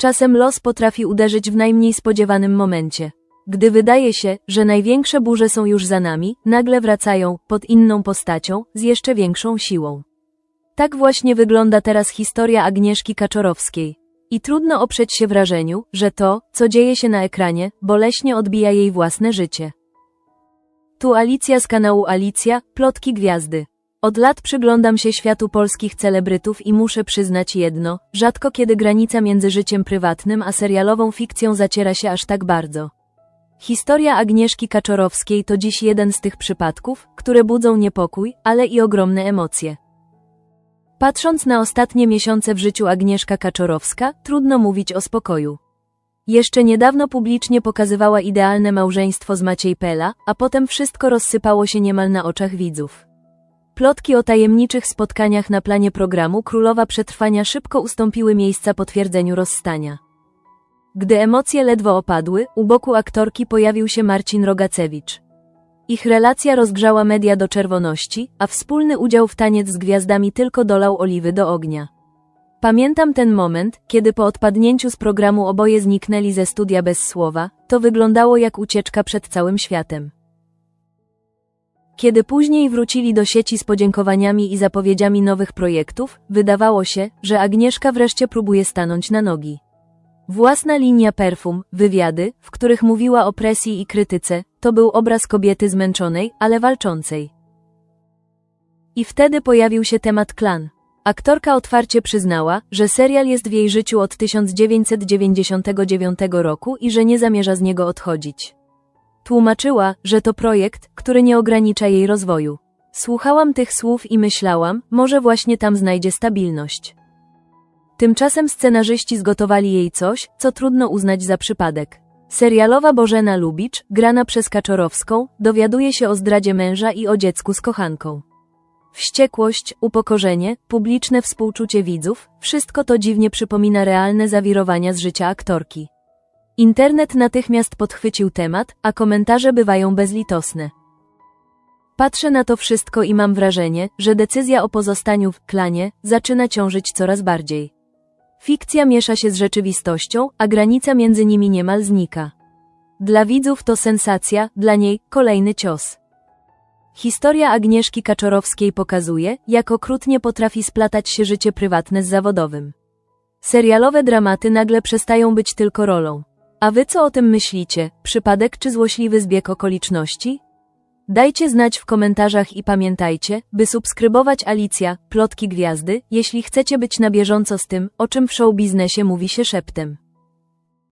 Czasem los potrafi uderzyć w najmniej spodziewanym momencie. Gdy wydaje się, że największe burze są już za nami, nagle wracają, pod inną postacią, z jeszcze większą siłą. Tak właśnie wygląda teraz historia Agnieszki Kaczorowskiej. I trudno oprzeć się wrażeniu, że to, co dzieje się na ekranie, boleśnie odbija jej własne życie. Tu Alicja z kanału Alicja, Plotki Gwiazdy. Od lat przyglądam się światu polskich celebrytów i muszę przyznać jedno, rzadko kiedy granica między życiem prywatnym a serialową fikcją zaciera się aż tak bardzo. Historia Agnieszki Kaczorowskiej to dziś jeden z tych przypadków, które budzą niepokój, ale i ogromne emocje. Patrząc na ostatnie miesiące w życiu Agnieszka Kaczorowska, trudno mówić o spokoju. Jeszcze niedawno publicznie pokazywała idealne małżeństwo z Maciej Pela, a potem wszystko rozsypało się niemal na oczach widzów. Plotki o tajemniczych spotkaniach na planie programu Królowa Przetrwania szybko ustąpiły miejsca potwierdzeniu rozstania. Gdy emocje ledwo opadły, u boku aktorki pojawił się Marcin Rogacewicz. Ich relacja rozgrzała media do czerwoności, a wspólny udział w taniec z gwiazdami tylko dolał oliwy do ognia. Pamiętam ten moment, kiedy po odpadnięciu z programu oboje zniknęli ze studia bez słowa, to wyglądało jak ucieczka przed całym światem. Kiedy później wrócili do sieci z podziękowaniami i zapowiedziami nowych projektów, wydawało się, że Agnieszka wreszcie próbuje stanąć na nogi. Własna linia perfum, wywiady, w których mówiła o presji i krytyce, to był obraz kobiety zmęczonej, ale walczącej. I wtedy pojawił się temat klan. Aktorka otwarcie przyznała, że serial jest w jej życiu od 1999 roku i że nie zamierza z niego odchodzić. Tłumaczyła, że to projekt, który nie ogranicza jej rozwoju. Słuchałam tych słów i myślałam, może właśnie tam znajdzie stabilność. Tymczasem scenarzyści zgotowali jej coś, co trudno uznać za przypadek. Serialowa Bożena Lubicz, grana przez Kaczorowską, dowiaduje się o zdradzie męża i o dziecku z kochanką. Wściekłość, upokorzenie, publiczne współczucie widzów, wszystko to dziwnie przypomina realne zawirowania z życia aktorki. Internet natychmiast podchwycił temat, a komentarze bywają bezlitosne. Patrzę na to wszystko i mam wrażenie, że decyzja o pozostaniu w klanie zaczyna ciążyć coraz bardziej. Fikcja miesza się z rzeczywistością, a granica między nimi niemal znika. Dla widzów to sensacja, dla niej kolejny cios. Historia Agnieszki Kaczorowskiej pokazuje, jak okrutnie potrafi splatać się życie prywatne z zawodowym. Serialowe dramaty nagle przestają być tylko rolą. A wy co o tym myślicie? Przypadek czy złośliwy zbieg okoliczności? Dajcie znać w komentarzach i pamiętajcie, by subskrybować Alicja, Plotki Gwiazdy, jeśli chcecie być na bieżąco z tym, o czym w show biznesie mówi się szeptem.